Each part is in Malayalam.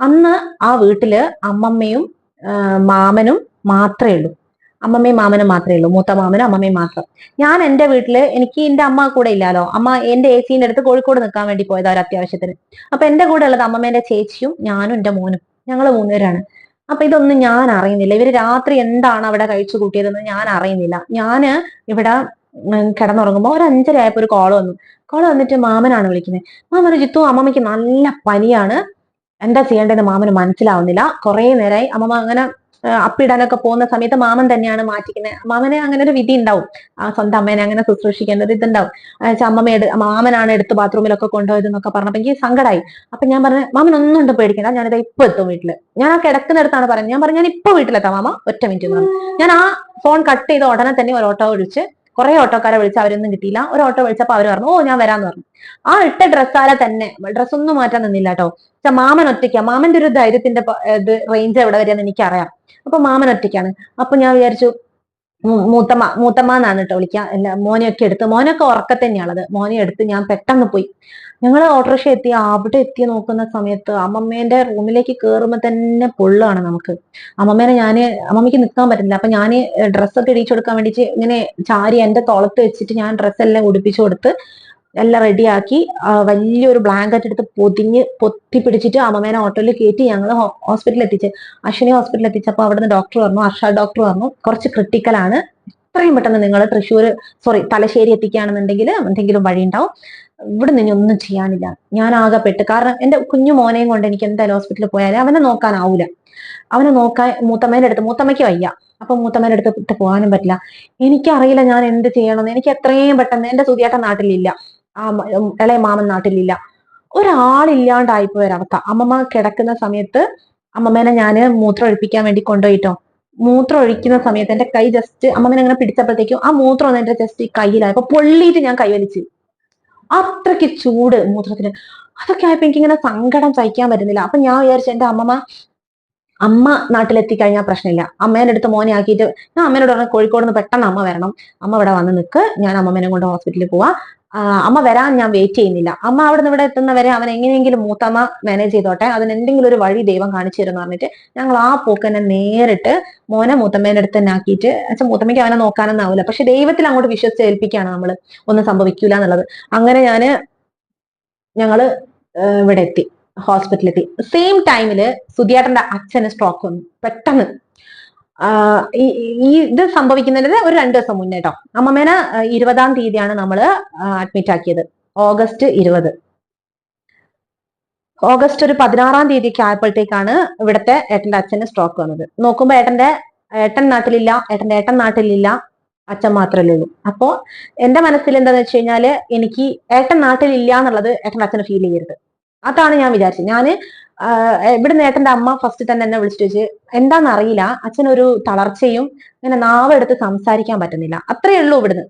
അന്ന് ആ വീട്ടിൽ അമ്മമ്മയും മാമനും മാത്രമേ ഉള്ളൂ. അമ്മമ്മയും മാമനും മാത്രമേ ഉള്ളൂ. മൂത്ത മാമനും അമ്മമ്മയും മാത്രം. ഞാൻ എന്റെ വീട്ടിൽ എനിക്ക് എന്റെ അമ്മ കൂടെ ഇല്ലാലോ? അമ്മ എന്റെ എ സിന്റെ അടുത്ത് കോഴിക്കോട് നിൽക്കാൻ വേണ്ടി പോയത് ഒരു അത്യാവശ്യത്തിന്. അപ്പൊ എന്റെ കൂടെ ഉള്ളത് അമ്മമ്മേന്റെ ചേച്ചിയും ഞാനും എന്റെ മോനും. ഞങ്ങൾ മൂന്നുപേരാണ്. അപ്പൊ ഇതൊന്നും ഞാൻ അറിയുന്നില്ല. ഇവർ രാത്രി എന്താണ് അവിടെ കഴിച്ചു കൂട്ടിയതെന്ന് ഞാൻ അറിയുന്നില്ല. ഞാൻ ഇവിടെ കിടന്നുറങ്ങുമ്പോ ഒരു അഞ്ചര ഒരു കോൾ വന്നു. കോൾ വന്നിട്ട് മാമനാണ് വിളിക്കുന്നത് മാമന് ജിത്തു അമ്മമ്മയ്ക്ക് നല്ല പനിയാണ്. എന്താ ചെയ്യേണ്ടതെന്ന് മാമന് മനസ്സിലാവുന്നില്ല. കുറെ നേരമായി അമ്മമ്മ അങ്ങനെ അപ്പിടാനൊക്കെ പോകുന്ന സമയത്ത് മാമൻ തന്നെയാണ് മാറ്റിക്കുന്നത്. മാമന് അങ്ങനെ ഒരു വിധി ഉണ്ടാവും. ആ സ്വന്തം അമ്മേനെ അങ്ങനെ ശുശ്രൂഷിക്കേണ്ടത് ഇതുണ്ടാവും. അമ്മമ്മ മാമനാണ് എടുത്ത് ബാത്റൂമിലൊക്കെ കൊണ്ടുപോയത് എന്നൊക്കെ പറഞ്ഞപ്പോ എനിക്ക് സങ്കടമായി അപ്പൊ ഞാൻ പറഞ്ഞു മാമൻ ഒന്നും ഉണ്ട് പേടിക്കണ്ട. ഞാനിത് ഇപ്പൊ എത്തും വീട്ടിൽ. ഞാൻ ആ കിടക്കുന്നിടത്താണ് പറഞ്ഞത്. ഞാൻ പറഞ്ഞു ഞാൻ ഇപ്പൊ വീട്ടിലെത്താം മാമ. ഒറ്റ മിനിറ്റ് ഞാൻ ആ ഫോൺ കട്ട് ചെയ്ത ഉടനെ തന്നെ ഒരു ഓട്ടോ വിളിച്ച് കുറെ ഓട്ടോക്കാരെ വിളിച്ച് അവരൊന്നും കിട്ടിയില്ല. ഒരു ഓട്ടോ വിളിച്ചപ്പോ അവർ പറഞ്ഞു ഓ ഞാൻ വരാന്ന് പറഞ്ഞു. ആ ഇട്ട ഡ്രസ്സാലെ തന്നെ ഡ്രസ്സ് ഒന്നും മാറ്റാൻ നിന്നില്ല കേട്ടോ. പക്ഷെ മാമൻ ഒറ്റയ്ക്കാ. മാമന്റെ ഒരു ധൈര്യത്തിന്റെ ഇത് റേഞ്ച് എവിടെ വരെയെന്ന് എനിക്കറിയാം. അപ്പൊ മാമൻ ഒറ്റയ്ക്കാണ്. അപ്പൊ ഞാൻ വിചാരിച്ചു മൂത്തമ്മ മൂത്തമ്മ എന്നാണ് കേട്ടോ വിളിക്കുക അല്ല മോനെയൊക്കെ എടുത്ത് മോനൊക്കെ ഉറക്ക തന്നെയാണത് മോനെ എടുത്ത് ഞാൻ പെട്ടെന്ന് പോയി. ഞങ്ങൾ ഓട്ടോറിക്ഷ എത്തി അവിടെ എത്തി നോക്കുന്ന സമയത്ത് അമ്മമ്മേന്റെ റൂമിലേക്ക് കയറുമ്പോ തന്നെ പൊള്ളാണ് നമുക്ക്. അമ്മമ്മേനെ ഞാൻ അമ്മമ്മയ്ക്ക് നിൽക്കാൻ പറ്റുന്നില്ല അപ്പൊ ഞാൻ ഡ്രസ്സൊക്കെ ഇടിച്ചു കൊടുക്കാൻ വേണ്ടിട്ട് ഇങ്ങനെ ചാരി എന്റെ തോളത്ത് വെച്ചിട്ട് ഞാൻ ഡ്രസ്സെല്ലാം ഉടുപ്പിച്ചു കൊടുത്ത് എല്ലാം റെഡിയാക്കി വലിയൊരു ബ്ലാങ്കറ്റ് എടുത്ത് പൊതിഞ്ഞ് പൊത്തി പിടിച്ചിട്ട് അമ്മമേനെ ഓട്ടോയിൽ കയറ്റി ഞങ്ങൾ ഹോസ്പിറ്റലിൽ എത്തിച്ച്. അശ്വിനി ഹോസ്പിറ്റലിൽ എത്തിച്ചപ്പോൾ അവിടുന്ന് ഡോക്ടർ പറഞ്ഞു അർഷ ഡോക്ടർ പറഞ്ഞു കുറച്ച് ക്രിട്ടിക്കലാണ് എത്രയും പെട്ടെന്ന് നിങ്ങൾ തൃശ്ശൂർ സോറി തലശ്ശേരി എത്തിക്കുകയാണെന്നുണ്ടെങ്കിൽ എന്തെങ്കിലും വഴി ഉണ്ടാവും. ഇവിടെ നിന്ന് ഒന്നും ചെയ്യാനില്ല. ഞാൻ ആകെപ്പെട്ട് പെട്ട് കാരണം എന്റെ കുഞ്ഞു മോനെയും കൊണ്ട് എനിക്ക് എന്തായാലും ഹോസ്പിറ്റലിൽ പോയാലും അവനെ നോക്കാനാവൂല. അവനെ നോക്കാൻ മൂത്തമ്മേന്റെ അടുത്ത് മൂത്തമ്മയ്ക്ക് വയ്യ. അപ്പൊ മൂത്തമ്മേന്റെ അടുത്ത് പോകാനും പറ്റില്ല. എനിക്കറിയില്ല ഞാൻ എന്ത് ചെയ്യണമെന്ന്. എനിക്ക് എത്രയും പെട്ടെന്ന് എന്റെ സുതിയേട്ടൻ നാട്ടിലില്ല. ആ ഇളയ മാമൻ നാട്ടിലില്ല. ഒരാളില്ലാണ്ടായിപ്പോയ ഒരവസ്ഥ അമ്മമ്മ കിടക്കുന്ന സമയത്ത് അമ്മമ്മേനെ ഞാൻ മൂത്രം ഒഴിപ്പിക്കാൻ വേണ്ടി കൊണ്ടുപോയിട്ടോ. മൂത്രം ഒഴിക്കുന്ന സമയത്ത് എന്റെ കൈ ജസ്റ്റ് അമ്മമ്മനെ അങ്ങനെ പിടിച്ചപ്പോഴത്തേക്കും ആ മൂത്രം എന്റെ ജസ്റ്റ് ഈ കയ്യിലായപ്പോ പൊള്ളിയിട്ട് ഞാൻ കൈവലിച്ച് അത്രയ്ക്ക് ചൂട് മൂത്രത്തിന്. അതൊക്കെ ആയപ്പോ എനിക്ക് ഇങ്ങനെ സങ്കടം സഹിക്കാൻ പറ്റുന്നില്ല. അപ്പൊ ഞാൻ വിചാരിച്ചു എന്റെ അമ്മമ്മ അമ്മ നാട്ടിലെത്തി കഴിഞ്ഞാൽ പ്രശ്നമില്ല. അമ്മേന്റെ അടുത്ത് മോനെ ആക്കിയിട്ട് ഞാൻ അമ്മേനോട് പറഞ്ഞു കോഴിക്കോട് നിന്ന് പെട്ടെന്ന് അമ്മ വരണം. അമ്മ ഇവിടെ വന്ന് നിൽക്ക് ഞാൻ അമ്മമ്മേനെ കൊണ്ട് ഹോസ്പിറ്റലിൽ പോവാ. അമ്മ വരാൻ ഞാൻ വെയിറ്റ് ചെയ്യുന്നില്ല. അമ്മ അവിടെ നിന്ന് ഇവിടെ എത്തുന്നവരെ അവൻ എങ്ങനെയെങ്കിലും മൂത്തമ്മ മാനേജ് ചെയ്തോട്ടെ. അതിന് എന്തെങ്കിലും ഒരു വഴി ദൈവം കാണിച്ചു തരുമെന്ന് പറഞ്ഞിട്ട് ഞങ്ങൾ ആ പോക്കനെ നേരിട്ട് മോനെ മൂത്തമ്മേന്റെ അടുത്ത് തന്നെ ആക്കിയിട്ട് അച്ഛൻ മൂത്തമ്മയ്ക്ക് അവനെ നോക്കാനൊന്നും ആവില്ല പക്ഷെ ദൈവത്തിൽ അങ്ങോട്ട് വിശ്വസിച്ച് ഏൽപ്പിക്കുകയാണ് നമ്മൾ ഒന്നും സംഭവിക്കൂല എന്നുള്ളത്. അങ്ങനെ ഞാൻ ഞങ്ങൾ ഇവിടെ എത്തി ഹോസ്പിറ്റലിൽ എത്തി. സെയിം ടൈമിൽ സുധിയേട്ടന്റെ അച്ഛന് സ്ട്രോക്ക് വന്നു. പെട്ടെന്ന്. ഈ ഇത് സംഭവിക്കുന്നതിന് ഒരു രണ്ടു ദിവസം മുന്നേ കേട്ടോ അമ്മമ്മേനെ ഇരുപതാം തീയതിയാണ് നമ്മൾ അഡ്മിറ്റ് ആക്കിയത്. ഓഗസ്റ്റ് ഇരുപത്. ഓഗസ്റ്റ് ഒരു പതിനാറാം തീയതിക്ക് ആയപ്പോഴത്തേക്കാണ് ഇവിടുത്തെ ഏട്ടന്റെ അച്ഛന് സ്ട്രോക്ക് വന്നത്. നോക്കുമ്പോ ഏട്ടന്റെ ഏട്ടൻ നാട്ടിലില്ല ഏട്ടന്റെ ഏട്ടൻ നാട്ടിലില്ല അച്ഛൻ മാത്രമല്ലേ ഉള്ളൂ. അപ്പോ എന്റെ മനസ്സിൽ എന്താന്ന് വെച്ച് കഴിഞ്ഞാൽ എനിക്ക് ഏട്ടൻ നാട്ടിലില്ല എന്നുള്ളത് ഏട്ടന്റെ അച്ഛന് ഫീൽ ചെയ്യരുത്. അതാണ് ഞാൻ വിചാരിച്ചത്. ഞാൻ ഇവിടെ ഇവിടുന്ന് ഏട്ടന്റെ അമ്മ ഫസ്റ്റ് തന്നെ എന്നെ വിളിച്ചു വെച്ച് എന്താണെന്ന് അറിയില്ല അച്ഛനൊരു തളർച്ചയും ഇങ്ങനെ നാവെടുത്ത് സംസാരിക്കാൻ പറ്റുന്നില്ല. അത്രയേ ഉള്ളൂ ഇവിടുന്ന്.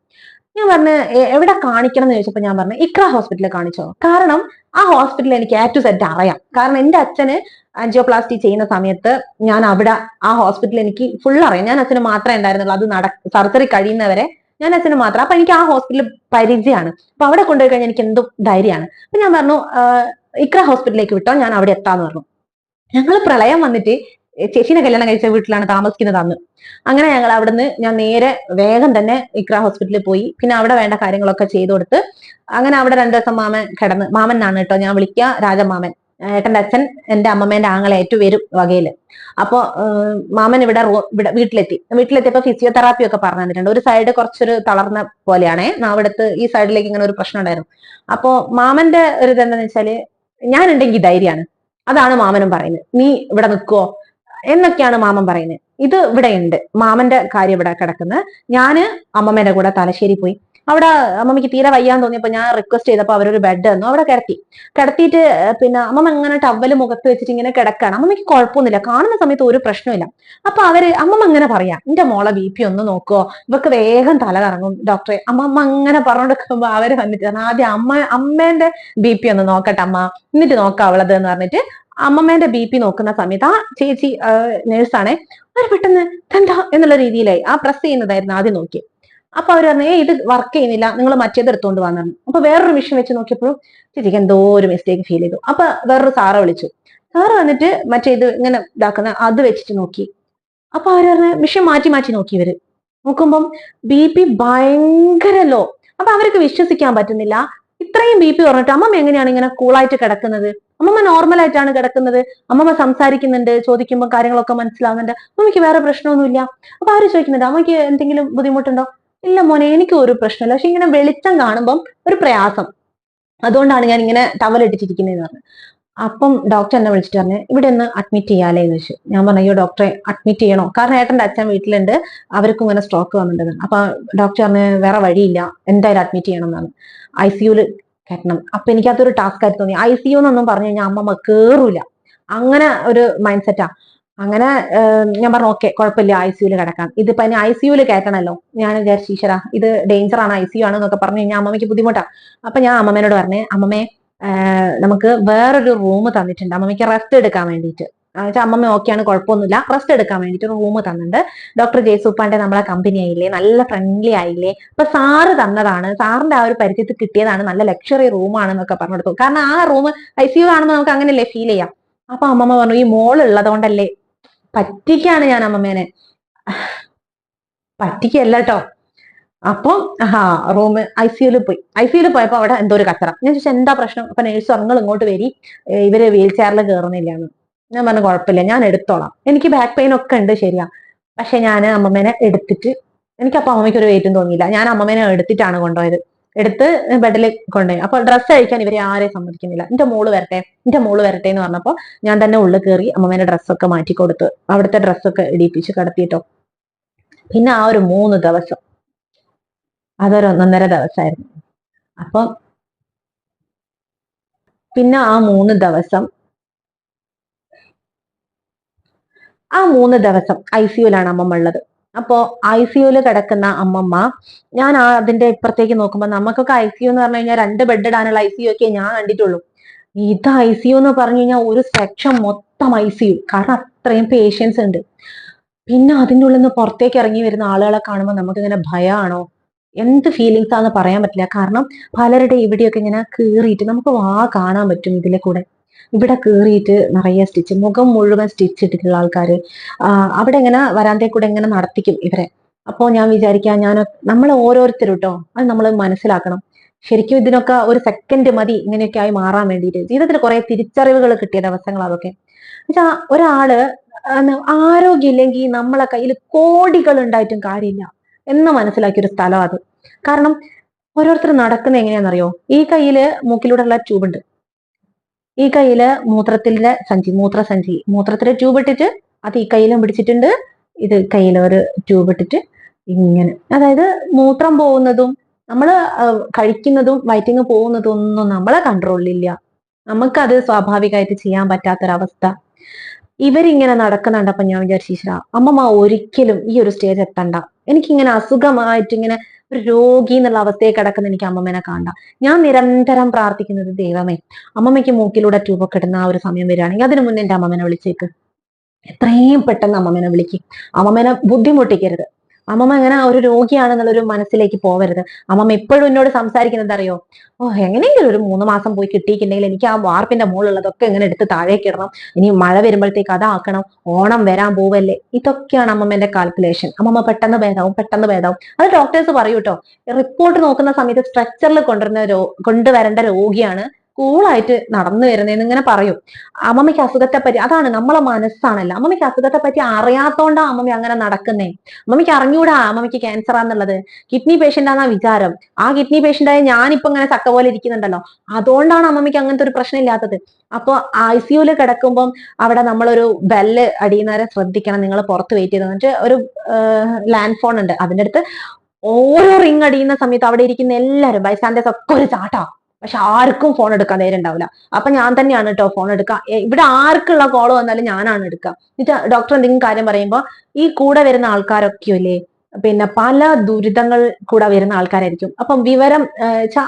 ഞാൻ പറഞ്ഞു എവിടെ കാണിക്കണം എന്ന് ചോദിച്ചപ്പോ ഞാൻ പറഞ്ഞു ഇക്ര ഹോസ്പിറ്റലിൽ കാണിച്ചോ. കാരണം ആ ഹോസ്പിറ്റലിൽ എനിക്ക് എ ടു സെറ്റ് അറിയാം. കാരണം എന്റെ അച്ഛന് ആൻജിയോപ്ലാസ്റ്റി ചെയ്യുന്ന സമയത്ത് ഞാൻ അവിടെ ആ ഹോസ്പിറ്റലിൽ എനിക്ക് ഫുൾ അറിയാം. ഞാൻ അച്ഛന് മാത്രമേ ഉണ്ടായിരുന്നുള്ളൂ. അത് നട സർജറി കഴിയുന്നവരെ ഞാൻ അച്ഛന് മാത്രം. അപ്പൊ എനിക്ക് ആ ഹോസ്പിറ്റലിൽ പരിചയമാണ്. അപ്പൊ അവിടെ കൊണ്ടുപോയി കഴിഞ്ഞാൽ എനിക്ക് എന്തും ധൈര്യമാണ്. അപ്പൊ ഞാൻ പറഞ്ഞു "ആഹ് ഇക്ര ഹോസ്പിറ്റലിലേക്ക് വിട്ടോ ഞാൻ അവിടെ എത്താന്ന് പറഞ്ഞു. ഞങ്ങൾ പ്രളയം വന്നിട്ട് ചേച്ചീനെ കല്യാണം കഴിച്ച വീട്ടിലാണ് താമസിക്കുന്നത് അന്ന് അങ്ങനെ ഞങ്ങൾ അവിടുന്ന് ഞാൻ നേരെ വേഗം തന്നെ ഇക്ര ഹോസ്പിറ്റലിൽ പോയി. പിന്നെ അവിടെ വേണ്ട കാര്യങ്ങളൊക്കെ ചെയ്തു കൊടുത്ത് അങ്ങനെ അവിടെ രണ്ടു ദിവസം മാമൻ കിടന്ന് മാമൻ എന്നാണ് കേട്ടോ ഞാൻ വിളിക്കുക രാജമാമൻ. ഏട്ടന്റെ അച്ഛൻ എന്റെ അമ്മമ്മേന്റെ ആങ്ങളെ ഏറ്റു വരും വകയിൽ. അപ്പൊ മാമൻ ഇവിടെ ഇവിടെ വീട്ടിലെത്തി. വീട്ടിലെത്തിയപ്പോ ഫിസിയോതെറാപ്പി ഒക്കെ പറഞ്ഞു തന്നിട്ടുണ്ട്. ഒരു സൈഡ് കുറച്ചൊരു തളർന്ന പോലെയാണേ. നാവിടത്ത് ഈ സൈഡിലേക്ക് ഇങ്ങനെ ഒരു പ്രശ്നം ഉണ്ടായിരുന്നു. അപ്പോ മാമന്റെ ഒരു ഇതെന്താന്ന് വെച്ചാൽ ഞാൻ ഉണ്ടെങ്കിൽ ധൈര്യമാണ് അതാണ് മാമനും പറയുന്നത്. നീ ഇവിടെ നിൽക്കുവോ എന്നൊക്കെയാണ് മാമൻ പറയുന്നത്. ഇത് ഇവിടെ ഉണ്ട് മാമന്റെ കാര്യം ഇവിടെ കിടക്കുന്നത്. ഞാൻ അമ്മമ്മേന്റെ കൂടെ തലശ്ശേരി പോയി. അവിടെ അമ്മമ്മയ്ക്ക് തീരെ വയ്യാന്ന് തോന്നിയപ്പോ ഞാൻ റിക്വസ്റ്റ് ചെയ്തപ്പോ അവരൊരു ബെഡ് തന്നു. അവിടെ കിടത്തി. കിടത്തിയിട്ട് പിന്നെ അമ്മമ്മ അങ്ങനെ ടവൽ മുഖത്ത് വെച്ചിട്ട് ഇങ്ങനെ കിടക്കാണ്. അമ്മമ്മയ്ക്ക് കുഴപ്പമൊന്നുമില്ല. കാണുന്ന സമയത്ത് ഒരു പ്രശ്നമില്ല അപ്പൊ അവർ അമ്മമ്മ അങ്ങനെ പറയാ എന്റെ മോളെ ബി പി ഒന്ന് നോക്കുവോ? ഇവക്ക് വേഗം തല കറങ്ങും ഡോക്ടറെ അമ്മമ്മ അങ്ങനെ പറഞ്ഞുകൊടുക്കുമ്പോ അവർ വന്നിട്ട് ആദ്യം അമ്മ അമ്മേന്റെ ബി പി ഒന്ന് നോക്കട്ടെ അമ്മ. എന്നിട്ട് നോക്കാം അവളത് എന്ന് പറഞ്ഞിട്ട് അമ്മമ്മേന്റെ ബി പി നോക്കുന്ന സമയത്ത് ആ ചേച്ചി നേഴ്സാണെ അവർ പെട്ടെന്ന് എന്താ എന്നുള്ള രീതിയിലായി. ആ പ്രസ് ചെയ്യുന്നതായിരുന്നു ആദ്യം നോക്കി അപ്പൊ അവർ പറഞ്ഞു ഏ ഇത് വർക്ക് ചെയ്യുന്നില്ല. നിങ്ങൾ മറ്റേത് എടുത്തോണ്ട് വന്നു അപ്പൊ വേറൊരു മിഷൻ വെച്ച് നോക്കിയപ്പോഴും ചേച്ചിക്ക് എന്തോ ഒരു മിസ്റ്റേക്ക് ഫീൽ ചെയ്തു. അപ്പൊ വേറൊരു സാറ് വിളിച്ചു. സാറ് വന്നിട്ട് മറ്റേ ഇത് ഇങ്ങനെ ഇതാക്കുന്ന അത് വെച്ചിട്ട് നോക്കി. അപ്പൊ അവർ പറഞ്ഞ മിഷൻ മാറ്റി മാറ്റി നോക്കി ഇവർ. നോക്കുമ്പം ബി പി ഭയങ്കര ലോ അപ്പൊ അവർക്ക് വിശ്വസിക്കാൻ പറ്റുന്നില്ല. ഇത്രയും ബി പി പറഞ്ഞിട്ട് അമ്മമ്മ എങ്ങനെയാണ് ഇങ്ങനെ കൂളായിട്ട് കിടക്കുന്നത്? അമ്മമ്മ നോർമൽ ആയിട്ടാണ് കിടക്കുന്നത്. അമ്മമ്മ സംസാരിക്കുന്നുണ്ട് ചോദിക്കുമ്പോൾ കാര്യങ്ങളൊക്കെ മനസ്സിലാവുന്നുണ്ട്. അമ്മയ്ക്ക് വേറെ പ്രശ്നമൊന്നുമില്ല. അപ്പൊ ആര് ചോദിക്കുന്നുണ്ട് അമ്മയ്ക്ക് എന്തെങ്കിലും ബുദ്ധിമുട്ടുണ്ടോ? ഇല്ല മോനെ എനിക്ക് ഒരു പ്രശ്നമില്ല. പക്ഷെ ഇങ്ങനെ വെളിച്ചം കാണുമ്പം ഒരു പ്രയാസം. അതുകൊണ്ടാണ് ഞാൻ ഇങ്ങനെ ടവൽ ഇട്ടിട്ടിരിക്കുന്നതെന്ന് പറഞ്ഞു. അപ്പം ഡോക്ടർ എന്നെ വിളിച്ചിട്ട് പറഞ്ഞു ഇവിടെ ഒന്ന് അഡ്മിറ്റ് ചെയ്യാലേ എന്ന് വെച്ചു. ഞാൻ പറഞ്ഞു അയ്യോ ഡോക്ടറെ അഡ്മിറ്റ് ചെയ്യണോ? കാരണം ഏട്ടന്റെ അച്ഛൻ വീട്ടിലുണ്ട് അവർക്കും ഇങ്ങനെ സ്ട്രോക്ക് വന്നിട്ടുണ്ട്. അപ്പൊ ഡോക്ടർ പറഞ്ഞു വേറെ വഴിയില്ല എന്തായാലും അഡ്മിറ്റ് ചെയ്യണം എന്നാണ് ഐ സിയുൽ കയറ്റണം അപ്പൊ എനിക്കതൊരു ടാസ്ക് ആയിട്ട് തോന്നി. ഐ സിയു എന്നൊന്നും പറഞ്ഞു കഴിഞ്ഞാൽ അമ്മമ്മ കേറൂല. അങ്ങനെ ഒരു മൈൻഡ് സെറ്റാ അങ്ങനെ ഞാൻ പറഞ്ഞു ഓക്കെ കുഴപ്പമില്ല ഐ സിയുൽ കിടക്കാം. ഇതിപ്പോ ഇനി ഐ സിയുൽ കയറ്റണല്ലോ. ഞാൻ വിചാരിച്ചു ഈശ്വര ഇത് ഡേഞ്ചർ ആണ് ഐ സിയു ആണെന്നൊക്കെ പറഞ്ഞു കഴിഞ്ഞാൽ അമ്മമ്മയ്ക്ക് ബുദ്ധിമുട്ടാ. അപ്പൊ ഞാൻ അമ്മമ്മേനോട് പറഞ്ഞേ അമ്മമ്മേ നമുക്ക് വേറൊരു റൂം തന്നിട്ടുണ്ട്. അമ്മമ്മയ്ക്ക് റെസ്റ്റ് എടുക്കാൻ വേണ്ടിയിട്ട്. എന്നുവെച്ചാൽ അമ്മമ്മ ഓക്കെയാണ് കുഴപ്പമൊന്നുമില്ല. റെസ്റ്റ് എടുക്കാൻ വേണ്ടിയിട്ട് റൂം തന്നിട്ടുണ്ട്. ഡോക്ടർ ജയസൂപ്പാന്റെ നമ്മളെ കമ്പനി ആയില്ലേ നല്ല ഫ്രണ്ട്ലി ആയില്ലേ. അപ്പൊ സാറ് തന്നതാണ്. സാറിന്റെ ആ ഒരു പരിചയത്തിൽ കിട്ടിയതാണ് നല്ല ലക്ഷറി റൂമാണെന്നൊക്കെ പറഞ്ഞു കൊടുത്തു കാരണം ആ റൂം ഐ സി യു ആണെന്ന് നമുക്ക് അങ്ങനെയല്ലേ ഫീൽ ചെയ്യാം. അപ്പൊ അമ്മമ്മ പറഞ്ഞു ഈ മോൾ ഉള്ളതുകൊണ്ടല്ലേ പറ്റിക്കാണ് ഞാൻ അമ്മമ്മേനെ. പറ്റിക്കല്ല കേട്ടോ അപ്പം ഹാ റൂം ഐ സിയുൽ പോയി. ഐ സിയുൽ പോയപ്പോ അവിടെ എന്തോ ഒരു കച്ചറ. ഞാൻ ചോദിച്ചാൽ എന്താ പ്രശ്നം? അപ്പൊ നേഴ്സ് നിങ്ങൾ ഇങ്ങോട്ട് വരി. ഇവർ വീൽ ചെയറിൽ കയറുന്നില്ലാന്ന് ഞാൻ പറഞ്ഞു കുഴപ്പമില്ല ഞാൻ എടുത്തോളാം. എനിക്ക് ബാക്ക് പെയിൻ ഒക്കെ ഉണ്ട് ശരിയാ. പക്ഷെ ഞാൻ അമ്മമ്മേനെ എടുത്തിട്ട് എനിക്ക് അപ്പൊ അമ്മയ്ക്ക് ഒരു വെയിറ്റും തോന്നിയില്ല. ഞാൻ അമ്മമ്മേനെ എടുത്തിട്ടാണ് കൊണ്ടുപോയത്. എടുത്ത് ബെഡിൽ കൊണ്ടുപോയി. അപ്പൊ ഡ്രസ്സ് അഴിക്കാൻ ഇവരെ ആരെയും സമ്മതിക്കുന്നില്ല. എന്റെ മോൾ വരട്ടെ എന്റെ മോൾ വരട്ടെ എന്ന് പറഞ്ഞപ്പോ ഞാൻ തന്നെ ഉള്ളിൽ കയറി അമ്മമ്മേനെ ഡ്രസ്സൊക്കെ മാറ്റി കൊടുത്ത് അവിടുത്തെ ഡ്രസ്സൊക്കെ ഇടിപ്പിച്ച് കടത്തിയിട്ടോ. പിന്നെ ആ ഒരു മൂന്ന് ദിവസം അതൊരു ഒന്നൊന്നര ദിവസമായിരുന്നു. അപ്പം പിന്നെ ആ മൂന്ന് ദിവസം ആ മൂന്ന് ദിവസം ഐ സിയുലാണ് അമ്മമ്മ ഉള്ളത്. അപ്പോ ഐ സിയുൽ കിടക്കുന്ന അമ്മമ്മ ഞാൻ ആ അതിന്റെ ഇപ്പുറത്തേക്ക് നോക്കുമ്പോൾ നമുക്കൊക്കെ ഐ സിയു എന്ന് പറഞ്ഞു കഴിഞ്ഞാൽ രണ്ട് ബെഡ് ഇടാനുള്ള ഐ സിയു ഒക്കെ ഞാൻ കണ്ടിട്ടുള്ളൂ. ഇത് ഐ സിയു എന്ന് പറഞ്ഞു കഴിഞ്ഞാൽ ഒരു സെക്ഷൻ മൊത്തം ഐ സിയു കാരണം അത്രയും പേഷ്യൻസ് ഉണ്ട്. പിന്നെ അതിന്റെ ഉള്ളിൽ നിന്ന് പുറത്തേക്ക് ഇറങ്ങി വരുന്ന ആളുകളെ കാണുമ്പോൾ നമുക്ക് ഇങ്ങനെ ഭയമാണോ എന്ത് ഫീലിങ്സ് ആണെന്ന് പറയാൻ പറ്റില്ല. കാരണം പലരുടെ ഇവിടെയൊക്കെ ഇങ്ങനെ കീറിയിട്ട് നമുക്ക് വാ കാണാൻ പറ്റും ഇതിലെ കൂടെ. ഇവിടെ കീറിയിട്ട് നിറയെ സ്റ്റിച്ച് മുഖം മുഴുവൻ സ്റ്റിച്ച് ഇട്ടിട്ടുള്ള ആൾക്കാർ അവിടെ എങ്ങനെ വരാന്തേ കൂടെ എങ്ങനെ നടത്തിക്കും ഇവരെ? അപ്പോൾ ഞാൻ വിചാരിക്കാം ഞാൻ നമ്മൾ ഓരോരുത്തരും കേട്ടോ അത് നമ്മൾ മനസ്സിലാക്കണം. ശരിക്കും ഇതിനൊക്കെ ഒരു സെക്കൻഡ് മതി ഇങ്ങനെയൊക്കെ ആയി മാറാൻ വേണ്ടിയിട്ട്. ജീവിതത്തിൽ കുറെ തിരിച്ചറിവുകൾ കിട്ടിയ ദിവസങ്ങൾ അതൊക്കെ. എന്നുവെച്ചാ ഒരാൾ ആരോഗ്യമില്ലെങ്കിൽ നമ്മളെ കയ്യിൽ കോടികൾ ഉണ്ടായിട്ടും കാര്യമില്ല എന്ന് മനസ്സിലാക്കിയ ഒരു സ്ഥലം അത്. കാരണം ഓരോരുത്തർ നടക്കുന്ന എങ്ങനെയാണെന്നറിയോ? ഈ കയ്യിൽ മൂക്കിലൂടെയുള്ള ട്യൂബ് ഉണ്ട് ഈ കയ്യിൽ മൂത്രത്തിലെ സഞ്ചി മൂത്രസഞ്ചി മൂത്രത്തിലെ ട്യൂബ് ഇട്ടിട്ട് അത് ഈ കയ്യിലും പിടിച്ചിട്ടുണ്ട്. ഇത് കയ്യിൽ ഒരു ട്യൂബ് ഇട്ടിട്ട് ഇങ്ങനെ. അതായത് മൂത്രം പോകുന്നതും നമ്മൾ കഴിക്കുന്നതും വയറ്റിങ് പോകുന്നതും ഒന്നും നമ്മളെ കൺട്രോളിലില്ല നമുക്കത് സ്വാഭാവികമായിട്ട് ചെയ്യാൻ പറ്റാത്തൊരവസ്ഥ. ഇവരിങ്ങനെ നടക്കുന്നുണ്ടപ്പോ ഞാൻ വിചാരിച്ചു ഈശ്വരാ അമ്മമ്മ ഒരിക്കലും ഈ ഒരു സ്റ്റേജ് എത്തണ്ട. എനിക്കിങ്ങനെ അസുഖമായിട്ട് ഇങ്ങനെ രോഗി എന്നുള്ള അവസ്ഥയെ കിടക്കുന്ന എനിക്ക് അമ്മമ്മേനെ കാണണ്ട. ഞാൻ നിരന്തരം പ്രാർത്ഥിക്കുന്നത് ദൈവമേ അമ്മമ്മയ്ക്ക് മൂക്കിലൂടെ ഇടുന്ന ആ ഒരു സമയം വരികയാണെങ്കിൽ അതിനു മുന്നേ എന്റെ അമ്മമ്മനെ വിളിച്ചേക്ക്. എത്രയും പെട്ടെന്ന് അമ്മമ്മനെ വിളിക്കും. അമ്മമ്മനെ ബുദ്ധിമുട്ടിക്കരുത്. അമ്മമ്മ എങ്ങനെ ഒരു രോഗിയാണെന്നുള്ളൊരു മനസ്സിലേക്ക് പോവരുത്. അമ്മമ്മ എപ്പോഴും എന്നോട് സംസാരിക്കുന്നത് അറിയോ? ഓ എങ്ങനെയെങ്കിലും ഒരു മൂന്ന് മാസം പോയി കിട്ടിയിട്ടുണ്ടെങ്കിൽ എനിക്ക് ആ വാർപ്പിന്റെ മുകളിലുള്ളതൊക്കെ എങ്ങനെ എടുത്ത് താഴേക്ക് ഇടണം. ഇനി മഴ വരുമ്പോഴത്തേക്ക് അതാക്കണം. ഓണം വരാൻ പോവല്ലേ? ഇതൊക്കെയാണ് അമ്മമ്മന്റെ കാൽക്കുലേഷൻ അമ്മമ്മ പെട്ടെന്ന് ഭേദാവും പെട്ടെന്ന് ഭേദാവും. അത് ഡോക്ടേഴ്സ് പറയൂ കേട്ടോ റിപ്പോർട്ട് നോക്കുന്ന സമയത്ത് സ്ട്രക്ചറിൽ കൊണ്ടുവരുന്ന കൊണ്ടുവരേണ്ട രോഗിയാണ് കൂളായിട്ട് നടന്നു വരുന്നതെന്ന് ഇങ്ങനെ പറയും. അമ്മമ്മയ്ക്ക് അസുഖത്തെ പറ്റി അതാണ് നമ്മളെ മനസ്സാണല്ലോ. അമ്മമ്മയ്ക്ക് അസുഖത്തെ പറ്റി അറിയാത്തോണ്ടാ അമ്മമ്മ അങ്ങനെ നടക്കുന്നേ. അമ്മമ്മയ്ക്ക് അറിഞ്ഞൂടാ അമ്മമ്മയ്ക്ക് ക്യാൻസർ ആന്നുള്ളത്. കിഡ്നി പേഷ്യന്റ് ആണെന്ന വിചാരം. ആ കിഡ്നി പേഷ്യന്റ് ആയ ഞാനിപ്പോ ഇങ്ങനെ ചക്ക പോലെ ഇരിക്കുന്നുണ്ടല്ലോ. അതുകൊണ്ടാണ് അമ്മമ്മയ്ക്ക് അങ്ങനത്തെ ഒരു പ്രശ്നം ഇല്ലാത്തത്. അപ്പൊ ഐ സിയുൽ കിടക്കുമ്പോൾ അവിടെ നമ്മളൊരു ബെല്ല് അടിയുന്നവരെ ശ്രദ്ധിക്കണം. നിങ്ങൾ പുറത്ത് വെയിറ്റ് ചെയ്ത്. എന്നിട്ട് ഒരു ലാൻഡ് ഫോൺ ഉണ്ട്. അതിന്റെ അടുത്ത് ഓരോ റിങ് അടിയുന്ന സമയത്ത് അവിടെ ഇരിക്കുന്ന എല്ലാവരും ബൈസ്റ്റാൻഡേഴ്സ് ഒക്കെ ഒരു ചാട്ടാ. പക്ഷെ ആർക്കും ഫോൺ എടുക്കാൻ നേരം ഉണ്ടാവില്ല. അപ്പൊ ഞാൻ തന്നെയാണ് കേട്ടോ ഫോൺ എടുക്കുക ഇവിടെ ആർക്കുള്ള കോൾ വന്നാലും ഞാനാണ് എടുക്കുക എന്നിട്ട് ഡോക്ടർ എന്തെങ്കിലും കാര്യം പറയുമ്പോൾ ഈ കൂടെ വരുന്ന ആൾക്കാരൊക്കെ ഇല്ലേ? പിന്നെ പല ദുരിതങ്ങൾ കൂടെ വരുന്ന ആൾക്കാരായിരിക്കും. അപ്പം വിവരം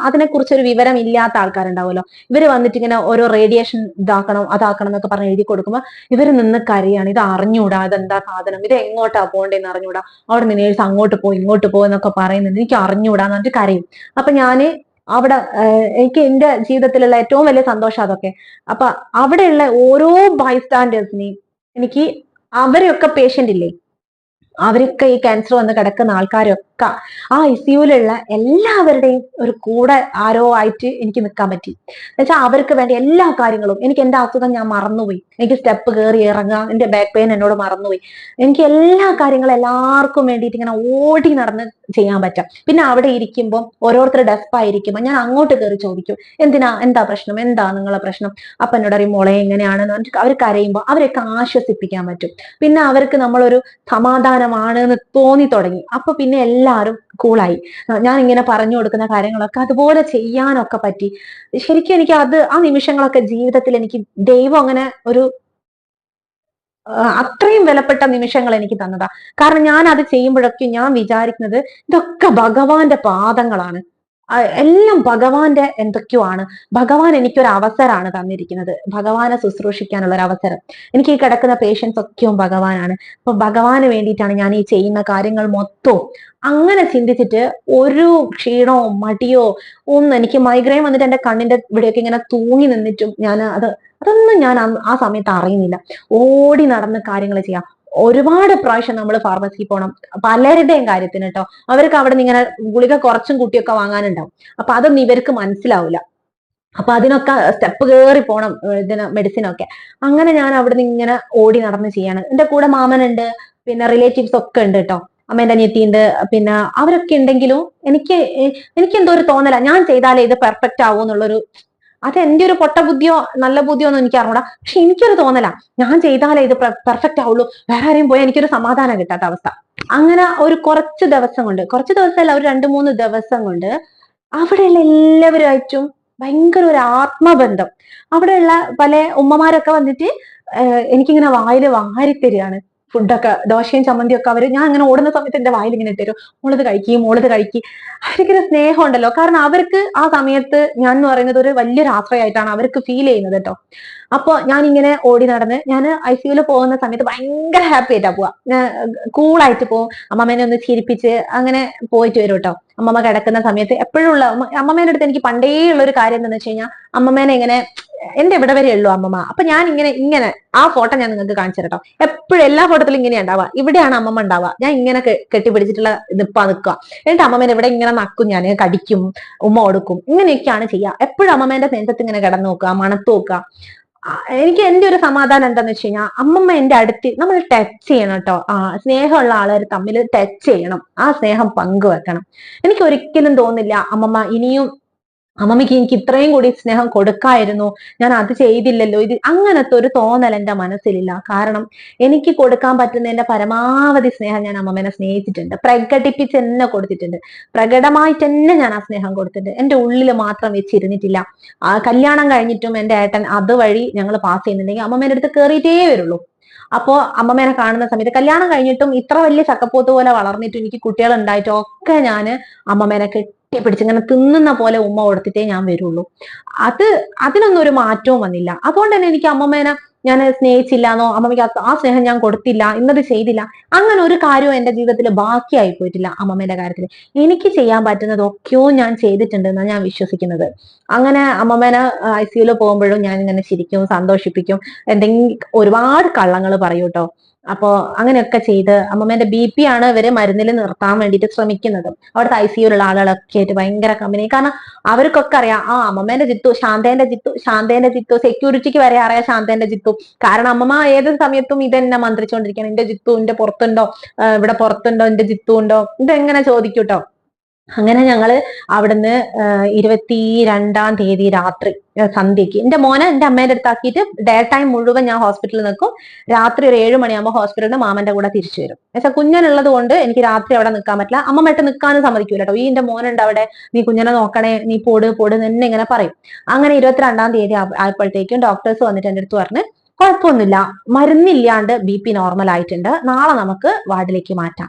അതിനെക്കുറിച്ച് ഒരു വിവരം ഇല്ലാത്ത ആൾക്കാരുണ്ടാവുമല്ലോ. ഇവർ വന്നിട്ട് ഇങ്ങനെ ഓരോ റേഡിയേഷൻ ഇതാക്കണം അതാക്കണം എന്നൊക്കെ പറഞ്ഞ് എഴുതി കൊടുക്കുമ്പോൾ ഇവർ നിന്ന് കരയാണ്. ഇത് അറിഞ്ഞൂടാ ഇതെന്താ സാധനം? ഇത് എങ്ങോട്ടാ പോകേണ്ടതെന്ന് അറിഞ്ഞൂടാ. അവിടെ നിന്ന് നേഴ്സ് അങ്ങോട്ട് പോ ഇങ്ങോട്ട് പോ എന്നൊക്കെ പറയുന്നുണ്ട്. എനിക്ക് അറിഞ്ഞൂടാന്ന് പറഞ്ഞിട്ട് കരയും. അപ്പൊ ഞാൻ അവിടെ എനിക്ക് എന്റെ ജീവിതത്തിലുള്ള ഏറ്റവും വലിയ സന്തോഷം അതൊക്കെ. അപ്പൊ അവിടെയുള്ള ഓരോ ബൈസ്റ്റാൻഡേഴ്സിനെയും എനിക്ക് അവരെയൊക്കെ പേഷ്യന്റ് ഇല്ലേ? അവരൊക്കെ ഈ ക്യാൻസർ വന്ന് കിടക്കുന്ന ആൾക്കാരൊക്കെ ആ ഐസിയുലുള്ള എല്ലാവരുടെയും ഒരു കൂടെ ആരോ ആയിട്ട് എനിക്ക് നിൽക്കാൻ പറ്റി. എന്നുവെച്ചാൽ അവർക്ക് വേണ്ട എല്ലാ കാര്യങ്ങളും എനിക്ക് എന്റെ അസുഖം ഞാൻ മറന്നുപോയി. എനിക്ക് സ്റ്റെപ്പ് കയറി ഇറങ്ങാം എന്റെ ബാക്ക് പെയിൻ എന്നോട് മറന്നുപോയി. എനിക്ക് എല്ലാ കാര്യങ്ങളും എല്ലാവർക്കും വേണ്ടിയിട്ട് ഇങ്ങനെ ഓടി നടന്ന് ചെയ്യാൻ പറ്റാം. പിന്നെ അവിടെ ഇരിക്കുമ്പോൾ ഓരോരുത്തർ ഡെസ്പായിരിക്കുമ്പോൾ ഞാൻ അങ്ങോട്ട് കയറി ചോദിക്കും എന്തിനാ? എന്താ പ്രശ്നം? എന്താ നിങ്ങളെ പ്രശ്നം? അപ്പൊ എന്നോട് അറിയും മോളെ എങ്ങനെയാണെന്ന്? പറഞ്ഞിട്ട് അവർ കരയുമ്പോൾ അവരെയൊക്കെ ആശ്വസിപ്പിക്കാൻ പറ്റും. പിന്നെ അവർക്ക് നമ്മളൊരു സമാധാനമാണ് എന്ന് തോന്നി തുടങ്ങി. അപ്പൊ പിന്നെ എല്ലാവരും കൂളായി ഞാൻ ഇങ്ങനെ പറഞ്ഞു കൊടുക്കുന്ന കാര്യങ്ങളൊക്കെ അതുപോലെ ചെയ്യാനൊക്കെ പറ്റി. ശരിക്കും എനിക്ക് അത് ആ നിമിഷങ്ങളൊക്കെ ജീവിതത്തിൽ എനിക്ക് ദൈവം അങ്ങനെ ഒരു അത്രയും വിലപ്പെട്ട നിമിഷങ്ങൾ എനിക്ക് തന്നതാ. കാരണം ഞാൻ അത് ചെയ്യുമ്പോഴൊക്കെ ഞാൻ വിചാരിക്കുന്നത് ഇതൊക്കെ ഭഗവാന്റെ പാദങ്ങളാണ്. എല്ലാം ഭഗവാന്റെ എന്തൊക്കെയോ ആണ് ഭഗവാൻ എനിക്കൊരു അവസരമാണ് തന്നിരിക്കുന്നത്. ഭഗവാനെ ശുശ്രൂഷിക്കാനുള്ള ഒരു അവസരം എനിക്ക് ഈ കിടക്കുന്ന പേഷ്യൻസ് ഒക്കെയും ഭഗവാനാണ്. അപ്പൊ ഭഗവാന് വേണ്ടിയിട്ടാണ് ഞാൻ ഈ ചെയ്യുന്ന കാര്യങ്ങൾ മൊത്തവും. അങ്ങനെ ചിന്തിച്ചിട്ട് ഒരു ക്ഷീണോ മടിയോ ഒന്നും എനിക്ക് മൈഗ്രെയിൻ വന്നിട്ട് എന്റെ കണ്ണിന്റെ ഇവിടെയൊക്കെ ഇങ്ങനെ തൂങ്ങി നിന്നിട്ടും ഞാൻ അത് അതൊന്നും ഞാൻ ആ സമയത്ത് അറിയുന്നില്ല. ഓടി നടന്ന് കാര്യങ്ങൾ ചെയ്യാം. ഒരുപാട് പ്രാവശ്യം നമ്മൾ ഫാർമസിയിൽ പോകണം പലരുടെയും കാര്യത്തിന് കേട്ടോ അവർക്ക് അവിടെ നിന്ന് ഇങ്ങനെ ഗുളിക കുറച്ചും കുട്ടിയൊക്കെ വാങ്ങാനുണ്ടാവും. അപ്പൊ അതൊന്നും ഇവർക്ക് മനസ്സിലാവില്ല അപ്പൊ അതിനൊക്കെ സ്റ്റെപ്പ് കയറി പോണം ഇതിന് മെഡിസിനൊക്കെ അങ്ങനെ ഞാൻ അവിടെ നിന്ന് ഇങ്ങനെ ഓടി നടന്ന് ചെയ്യാണ്. എന്റെ കൂടെ മാമനുണ്ട് പിന്നെ റിലേറ്റീവ്സ് ഒക്കെ ഉണ്ട് കേട്ടോ അമ്മേന്റെ അനിയത്തിയുണ്ട് പിന്നെ അവരൊക്കെ ഉണ്ടെങ്കിലും എനിക്ക് എനിക്ക് എന്തോ ഒരു തോന്നല. ഞാൻ ചെയ്താലേ ഇത് പെർഫെക്റ്റ് ആവൂ എന്നുള്ളൊരു അത് എന്റെ ഒരു പൊട്ട ബുദ്ധിയോ നല്ല ബുദ്ധിയോ ഒന്നും എനിക്ക് അറിഞ്ഞൂടാ പക്ഷെ എനിക്കൊരു തോന്നല. ഞാൻ ചെയ്താലേ ഇത് പെർഫെക്റ്റ് ആവുള്ളൂ. വേറെ ആരെയും പോയാൽ എനിക്കൊരു സമാധാനം കിട്ടാത്ത അവസ്ഥ. അങ്ങനെ ഒരു കുറച്ച് ദിവസം കൊണ്ട് കുറച്ച് ദിവസമല്ല ഒരു രണ്ട് മൂന്ന് ദിവസം കൊണ്ട് അവിടെയുള്ള എല്ലാവരുമായിട്ടും ഭയങ്കര ഒരു ആത്മബന്ധം. അവിടെയുള്ള പല ഉമ്മമാരൊക്കെ വന്നിട്ട് എനിക്കിങ്ങനെ വായിൽ വാരിത്തരികയാണ്. ഫുഡൊക്കെ ദോശയും ചമ്മന്തിയും ഒക്കെ അവർ ഞാൻ അങ്ങനെ ഓടുന്ന സമയത്ത് എന്റെ വായിൽ ഇങ്ങനെ ഇട്ടരും. മോളത് കഴിക്കി മോളത് കഴിക്കി. അവർക്കൊരു സ്നേഹം ഉണ്ടല്ലോ കാരണം അവർക്ക് ആ സമയത്ത് ഞാൻ എന്ന് പറയുന്നത് ഒരു വലിയൊരു ആശ്രയമായിട്ടാണ് അവർക്ക് ഫീൽ ചെയ്യുന്നത് കേട്ടോ. അപ്പൊ ഞാൻ ഇങ്ങനെ ഓടി നടന്ന് ഞാൻ ഐ സിയുൽ പോകുന്ന സമയത്ത് ഭയങ്കര ഹാപ്പി ആയിട്ടാ പോവാ. കൂളായിട്ട് പോകും അമ്മമ്മേനെ ഒന്ന് ചിരിപ്പിച്ച് അങ്ങനെ പോയിട്ട് വരും കേട്ടോ. അമ്മമ്മ കിടക്കുന്ന സമയത്ത് എപ്പോഴുള്ള ഉള്ള അമ്മമ്മേന്റെ അടുത്ത് എനിക്ക് പണ്ടേ ഉള്ള ഒരു കാര്യം എന്താണെന്ന് വെച്ച് കഴിഞ്ഞാൽ അമ്മമ്മേനെ ഇങ്ങനെ എന്റെ ഇവിടെ വരെ ഉള്ളൂ അമ്മമ്മ? അപ്പൊ ഞാൻ ഇങ്ങനെ ഇങ്ങനെ ആ ഫോട്ടോ ഞാൻ നിങ്ങൾക്ക് കാണിച്ചു തരട്ടോ. എപ്പോഴും എല്ലാ ഫോട്ടോത്തിലും ഇങ്ങനെ ഉണ്ടാവുക. ഇവിടെയാണ് അമ്മമ്മ ഉണ്ടാവുക. ഞാൻ ഇങ്ങനെ കെട്ടിപ്പിടിച്ചിട്ടുള്ള നിപ്പാ നിൽക്കുക. എന്നിട്ട് അമ്മമ്മേനെ ഇവിടെ ഇങ്ങനെ നക്കും ഞാൻ കടിക്കും ഉമ്മ കൊടുക്കും ഇങ്ങനെയൊക്കെയാണ് ചെയ്യുക. എപ്പോഴും അമ്മമ്മേന്റെ നെഞ്ചത്ത് ഇങ്ങനെ കിടന്നു നോക്കുക മണത്ത് നോക്കുക. എനിക്ക് എന്റെ ഒരു സമാധാനം എന്താന്ന് വെച്ച് കഴിഞ്ഞാൽ അമ്മമ്മ എന്റെ അടുത്ത് നമ്മൾ ടച്ച് ചെയ്യണം കേട്ടോ. ആ സ്നേഹമുള്ള ആളുകൾ തമ്മിൽ ടച്ച് ചെയ്യണം. ആ സ്നേഹം പങ്കുവെക്കണം. എനിക്ക് ഒരിക്കലും തോന്നില്ല അമ്മമ്മ ഇനിയും അമ്മമ്മയ്ക്ക് എനിക്ക് ഇത്രയും കൂടി സ്നേഹം കൊടുക്കായിരുന്നു. ഞാൻ അത് ചെയ്തില്ലല്ലോ. ഇത് അങ്ങനത്തെ ഒരു തോന്നൽ എന്റെ മനസ്സിലില്ല. കാരണം എനിക്ക് കൊടുക്കാൻ പറ്റുന്ന എന്റെ പരമാവധി സ്നേഹം ഞാൻ അമ്മമ്മേനെ സ്നേഹിച്ചിട്ടുണ്ട്. പ്രകടിപ്പിച്ച് തന്നെ കൊടുത്തിട്ടുണ്ട്. പ്രകടമായിട്ട് തന്നെ ഞാൻ ആ സ്നേഹം കൊടുത്തിട്ടുണ്ട്. എന്റെ ഉള്ളിൽ മാത്രം വെച്ചിരുന്നിട്ടില്ല. ആ കല്യാണം കഴിഞ്ഞിട്ടും എന്റെ ഏട്ടൻ അതുവഴി ഞങ്ങൾ പാസ് ചെയ്യുന്നുണ്ടെങ്കിൽ അമ്മമ്മേന്റെ അടുത്ത് കയറിയിട്ടേ വരുള്ളൂ. അപ്പോ അമ്മമ്മേനെ കാണുന്ന സമയത്ത് കല്യാണം കഴിഞ്ഞിട്ടും ഇത്ര വലിയ ചക്കപ്പോത്ത് പോലെ വളർന്നിട്ടും എനിക്ക് കുട്ടികൾ ഉണ്ടായിട്ടും ഒക്കെ ഞാൻ അമ്മമ്മേനെ കെട്ടിപ്പിടിച്ച് ഇങ്ങനെ തിന്നുന്ന പോലെ ഉമ്മ കൊടുത്തിട്ടേ ഞാൻ വരുള്ളൂ. അത് അതിനൊന്നും ഒരു മാറ്റവും വന്നില്ല. അതുകൊണ്ട് തന്നെ എനിക്ക് അമ്മമ്മേനെ ഞാൻ സ്നേഹിച്ചില്ല എന്നോ അമ്മമ്മയ്ക്ക് ആ സ്നേഹം ഞാൻ കൊടുത്തില്ല ഇന്നത് ചെയ്തില്ല അങ്ങനെ ഒരു കാര്യവും എന്റെ ജീവിതത്തിൽ ബാക്കിയായി പോയിട്ടില്ല അമ്മമ്മേന്റെ കാര്യത്തിൽ. എനിക്ക് ചെയ്യാൻ പറ്റുന്നതൊക്കെയോ ഞാൻ ചെയ്തിട്ടുണ്ട് ചെയ്തിട്ടുണ്ടെന്നാണ് ഞാൻ വിശ്വസിക്കുന്നത്. അങ്ങനെ അമ്മമ്മേനെ ഐ സിയുൽ പോകുമ്പോഴും ഞാൻ ഇങ്ങനെ ചിരിക്കും സന്തോഷിപ്പിക്കും. എന്തെങ്കിലും ഒരുപാട് കള്ളങ്ങൾ പറയൂ അപ്പോ അങ്ങനെയൊക്കെ ചെയ്ത് അമ്മമ്മേന്റെ ബി പി ആണ് ഇവർ മരുന്നിൽ നിർത്താൻ വേണ്ടിട്ട് ശ്രമിക്കുന്നത്. അവിടുത്തെ ഐ സിയുലുള്ള ആളുകളൊക്കെ ആയിട്ട് ഭയങ്കര കമ്പനി കാരണം അവർക്കൊക്കെ അറിയാം ആ അമ്മമ്മേന്റെ ജിത്തു ശാന്തേന്റെ ജിത്തു ശാന്തേന്റെ ജിത്തു സെക്യൂരിറ്റിക്ക് വരെ അറിയാം ശാന്തേന്റെ ജിത്തു. കാരണം അമ്മമ്മ ഏത് സമയത്തും ഇതെന്നെ മന്ത്രിച്ചുകൊണ്ടിരിക്കണം എന്റെ ജിത്തു എന്റെ പുറത്തുണ്ടോ? ഇവിടെ പുറത്തുണ്ടോ? എന്റെ ജിത്തു ഉണ്ടോ? ഇതെങ്ങനെ ചോദിക്കൂട്ടോ? അങ്ങനെ ഞങ്ങൾ അവിടുന്ന് ഇരുപത്തി രണ്ടാം തീയതി രാത്രി സന്ധ്യക്ക് എന്റെ മോനെ എന്റെ അമ്മേന്റെ അടുത്താക്കിയിട്ട് ഡേ ടൈം മുഴുവൻ ഞാൻ ഹോസ്പിറ്റലിൽ നിൽക്കും. രാത്രി ഒരു ഏഴ് മണിയാകുമ്പോൾ ഹോസ്പിറ്റലിൽ നിന്ന് മാമന്റെ കൂടെ തിരിച്ചു വരും. എന്നുവെച്ചാൽ കുഞ്ഞനുള്ളത് കൊണ്ട് എനിക്ക് രാത്രി അവിടെ നിൽക്കാൻ പറ്റില്ല. അമ്മമ്മയിട്ട് നിൽക്കാനും സമ്മതിക്കൂല കേട്ടോ. ഈ എന്റെ മോനുണ്ട് അവിടെ. നീ കുഞ്ഞനെ നോക്കണേ. നീ പോട് പോട് എന്നെ ഇങ്ങനെ പറയും. അങ്ങനെ ഇരുപത്തിരണ്ടാം തീയതി ആയപ്പോഴത്തേക്കും ഡോക്ടേഴ്സ് വന്നിട്ട് എന്റെ അടുത്ത് പറഞ്ഞ് കുഴപ്പമൊന്നുമില്ല. മരുന്നില്ലാണ്ട് ബി പി നോർമൽ ആയിട്ടുണ്ട്. നാളെ നമുക്ക് വാർഡിലേക്ക് മാറ്റാം.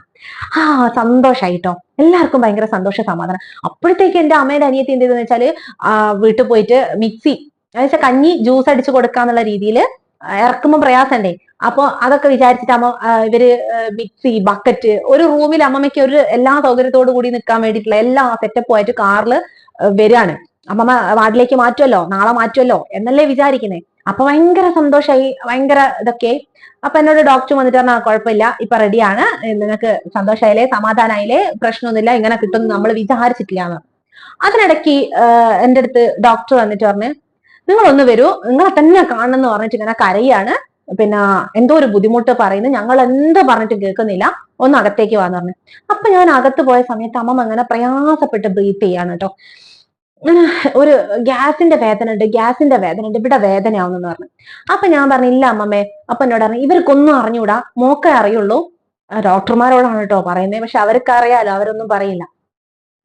ആ സന്തോഷായിട്ടോ. എല്ലാവർക്കും ഭയങ്കര സന്തോഷ സമാധാനം. അപ്പോഴത്തേക്ക് എന്റെ അമ്മയുടെ അനിയത്തി എന്ത് ചെയ്തെന്ന് വീട്ടിൽ പോയിട്ട് മിക്സി അതായത് കഞ്ഞി ജ്യൂസ് അടിച്ച് കൊടുക്കാന്നുള്ള രീതിയിൽ ഇറക്കുമ്പോൾ പ്രയാസണ്ടേ. അപ്പൊ അതൊക്കെ വിചാരിച്ചിട്ട് അമ്മ ഇവർ മിക്സി ബക്കറ്റ് ഒരു റൂമിൽ അമ്മമ്മയ്ക്ക് ഒരു എല്ലാ സൗകര്യത്തോടു കൂടി നിൽക്കാൻ വേണ്ടിയിട്ടുള്ള എല്ലാ സെറ്റപ്പും ആയിട്ട് കാറിൽ വരികയാണ് അമ്മമ്മ വാർഡിലേക്ക് മാറ്റുമല്ലോ നാളെ മാറ്റുമല്ലോ എന്നല്ലേ വിചാരിക്കുന്നേ. അപ്പൊ ഭയങ്കര സന്തോഷമായി ഭയങ്കര ഇതൊക്കെ അപ്പൊ എന്നോട് ഡോക്ടർ വന്നിട്ട് പറഞ്ഞാൽ കുഴപ്പമില്ല ഇപ്പൊ റെഡിയാണ് നിനക്ക് സന്തോഷമായില്ലേ സമാധാനമായില്ലേ പ്രശ്നമൊന്നുമില്ല ഇങ്ങനെ കിട്ടും നമ്മൾ വിചാരിച്ചിട്ടില്ല എന്ന്. അതിനിടയ്ക്ക് എന്റെ അടുത്ത് ഡോക്ടർ വന്നിട്ട് പറഞ്ഞ് നിങ്ങൾ ഒന്ന് വരൂ നിങ്ങളെ തന്നെ കാണണമെന്ന് പറഞ്ഞിട്ട് ഇങ്ങനെ കരയാണ്. പിന്നെ എന്തോ ഒരു ബുദ്ധിമുട്ട് പറയുന്നു ഞങ്ങൾ എന്ത് പറഞ്ഞിട്ടും കേൾക്കുന്നില്ല ഒന്ന് അകത്തേക്ക് വാന്ന് പറഞ്ഞു. അപ്പൊ ഞാൻ അകത്ത് പോയ സമയത്ത് അമ്മ അങ്ങനെ പ്രയാസപ്പെട്ട് ബ്രീത്ത് ചെയ്യാണ് കേട്ടോ. ഒരു ഗ്യാസിന്റെ വേദന ഉണ്ട് ഗ്യാസിന്റെ വേദന ഉണ്ട് ഇവിടെ വേദനയാവുന്നെന്ന് പറഞ്ഞു. അപ്പൊ ഞാൻ പറഞ്ഞു ഇല്ല അമ്മമ്മേ അപ്പൊ എന്നോട് പറഞ്ഞു ഇവർക്കൊന്നും അറിഞ്ഞൂടാ മോക്കെ അറിയുള്ളൂ. ഡോക്ടർമാരോടാണ് കേട്ടോ പറയുന്നത് പക്ഷെ അവർക്ക് അറിയാലോ അവരൊന്നും പറയില്ല.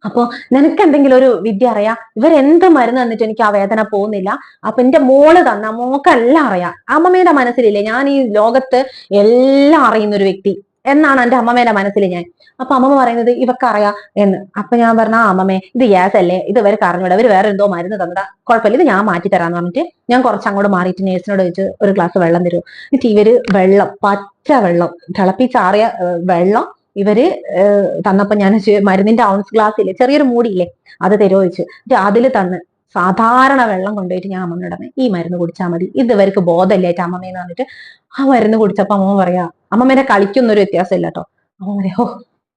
അപ്പൊ നിനക്ക് എന്തെങ്കിലും ഒരു വിദ്യ അറിയാ? ഇവരെന്ത് മരുന്ന് തന്നിട്ട് എനിക്ക് ആ വേദന പോകുന്നില്ല. അപ്പൊ എന്റെ മോൾ തന്ന മോക്കെല്ലാം അറിയാം. അമ്മമ്മയുടെ മനസ്സിലില്ലേ ഞാൻ ഈ ലോകത്ത് എല്ലാം അറിയുന്ന ഒരു വ്യക്തി. എന്നാണ് എന്റെ അമ്മമ്മേന്റെ മനസ്സിൽ ഞാൻ. അപ്പൊ അമ്മമ്മ പറയുന്നത് ഇവക്ക് അറിയാം എന്ന്. അപ്പൊ ഞാൻ പറഞ്ഞ ആ അമ്മമ്മേ ഇത് ഗ്യാസ് അല്ലേ? ഇത് ഇവർ അറിഞ്ഞൂടാ ഇവർ വേറെ എന്തോ മരുന്ന് തന്നതാ. കുഴപ്പമില്ല. ഇത് ഞാൻ മാറ്റി തരാന്ന് പറഞ്ഞിട്ട് ഞാൻ കുറച്ച് അങ്ങോട്ട് മാറിയിട്ട് നേഴ്സിനോട് വെച്ച് ഒരു ഗ്ലാസ് വെള്ളം തരൂ എന്നിട്ട് ഇവർ വെള്ളം പച്ച വെള്ളം തിളപ്പിച്ചാറിയ വെള്ളം ഇവർ തന്നപ്പോ ഞാൻ മരുന്നിന്റെ ഔൺസ് ഗ്ലാസ്സില്ലേ ചെറിയൊരു മൂടിയില്ലേ? അത് തരുമോ ചോദിച്ചു. അതിൽ തന്ന് സാധാരണ വെള്ളം കൊണ്ടുപോയിട്ട് ഞാൻ അമ്മ പറഞ്ഞു ഈ മരുന്ന് കുടിച്ചാൽ മതി. ഇത് ഇവർക്ക് ബോധമില്ലായിട്ട് അമ്മമ്മേന്ന് പറഞ്ഞിട്ട് ആ മരുന്ന് കുടിച്ചപ്പോ അമ്മ പറയാ അമ്മമ്മേനെ കളിക്കുന്നൊരു വ്യത്യാസം ഇല്ല കേട്ടോ അമ്മ പറയാ ഓ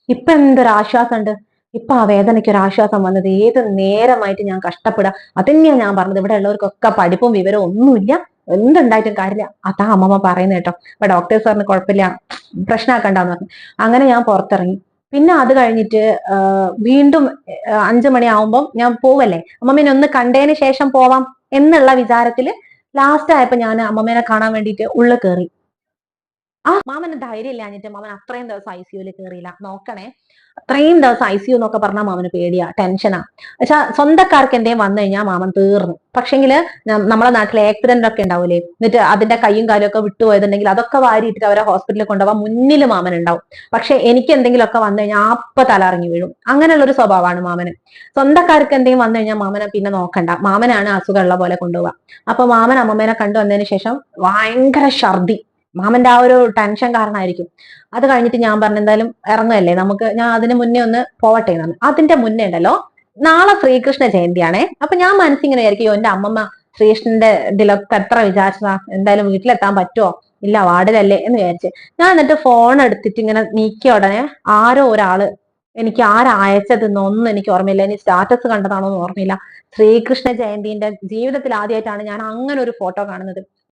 ഇപ്പൊ എന്തൊരാശ്വാസം ഉണ്ട് ഇപ്പൊ ആ വേദനയ്ക്ക് ഒരു ആശ്വാസം വന്നത് ഏത് നേരമായിട്ട് ഞാൻ കഷ്ടപ്പെടാം? അതന്നെയാ ഞാൻ പറഞ്ഞത്. ഇവിടെ ഉള്ളവർക്കൊക്കെ പഠിപ്പും വിവരവും ഒന്നുമില്ല. എന്തുണ്ടായിട്ടും കാര്യമില്ല. അതാ അമ്മമ്മ പറയുന്നത് കേട്ടോ അപ്പൊ ഡോക്ടേഴ്സ് പറഞ്ഞു കുഴപ്പമില്ല പ്രശ്നമാക്കണ്ടെന്ന് പറഞ്ഞു. അങ്ങനെ ഞാൻ പുറത്തിറങ്ങി. പിന്നെ അത് കഴിഞ്ഞിട്ട് വീണ്ടും അഞ്ചു മണിയാവുമ്പം ഞാൻ പോവല്ലേ? അമ്മമ്മേനെ ഒന്ന് കണ്ടതിന് ശേഷം പോവാം എന്നുള്ള വിചാരത്തിൽ ലാസ്റ്റ് ആയപ്പോ ഞാൻ അമ്മമ്മേനെ കാണാൻ വേണ്ടിയിട്ട് ഉള്ളിൽ കയറി ആ മാമന് ധൈര്യം ഇല്ലാഞ്ഞിട്ട് മാമൻ അത്രയും ദിവസം ഐ സിയുയിൽ കയറിയില്ല നോക്കണേ. അത്രയും ദിവസം ഐ സിയു എന്നൊക്കെ പറഞ്ഞാൽ മാമന് പേടിയാ ടെൻഷനാ പക്ഷെ സ്വന്തക്കാർക്ക് എന്തെങ്കിലും വന്നു കഴിഞ്ഞാൽ മാമൻ തീർന്നു. പക്ഷെങ്കിൽ നമ്മളെ നാട്ടിലെ ആക്സിഡന്റ് ഒക്കെ ഉണ്ടാവൂലേ? എന്നിട്ട് അതിന്റെ കൈയും കാലും ഒക്കെ വിട്ടുപോയതുണ്ടെങ്കിൽ അതൊക്കെ വാരിയിട്ടിട്ട് അവരെ ഹോസ്പിറ്റലിൽ കൊണ്ടുപോകാൻ മുന്നിൽ മാമൻ ഉണ്ടാവും. പക്ഷെ എനിക്ക് എന്തെങ്കിലുമൊക്കെ വന്നു കഴിഞ്ഞാൽ അപ്പ തലറിഞ്ഞു വീഴും. അങ്ങനെയുള്ള ഒരു സ്വഭാവമാണ് മാമന്. സ്വന്തക്കാർക്ക് എന്തെങ്കിലും വന്നു കഴിഞ്ഞാൽ മാമനെ പിന്നെ നോക്കണ്ട. മാമനാണ് അസുഖമുള്ള പോലെ കൊണ്ടുപോവുക. അപ്പൊ മാമൻ അമ്മമ്മേനെ കണ്ടു വന്നതിന് ശേഷം ഭയങ്കര ഛർദി മാമന്റെ ആ ഒരു ടെൻഷൻ കാരണമായിരിക്കും അത് കഴിഞ്ഞിട്ട് ഞാൻ പറഞ്ഞു എന്തായാലും ഇറങ്ങുമല്ലേ നമുക്ക് ഞാൻ അതിന് മുന്നേ ഒന്ന് പോവട്ടെ എന്നാണ് അതിന്റെ മുന്നേ ഉണ്ടല്ലോ നാളെ ശ്രീകൃഷ്ണ ജയന്തിയാണേ. അപ്പൊ ഞാൻ മനസ്സിങ്ങനെ വിചാരിക്കും "അയ്യോ, എന്റെ അമ്മമ്മ ശ്രീകൃഷ്ണന്റെ ഇതിലൊക്കെ എത്ര വിചാരിച്ചതാ എന്തായാലും വീട്ടിലെത്താൻ പറ്റുമോ ഇല്ല വാർഡിലല്ലേ എന്ന് വിചാരിച്ച്. ഞാൻ എന്നിട്ട് ഫോൺ എടുത്തിട്ട് ഇങ്ങനെ നീക്കിയ ഉടനെ ആരോ ഒരാൾ എനിക്ക് ആരാ അയച്ചതെന്നൊന്നും എനിക്ക് ഓർമ്മയില്ല. ഇനി സ്റ്റാറ്റസ് കണ്ടതാണോ എന്ന് ഓർമ്മയില്ല. ശ്രീകൃഷ്ണ ജയന്തിന്റെ ജീവിതത്തിൽ ആദ്യമായിട്ടാണ് ഞാൻ അങ്ങനെ ഒരു ഫോട്ടോ കാണുന്നത്.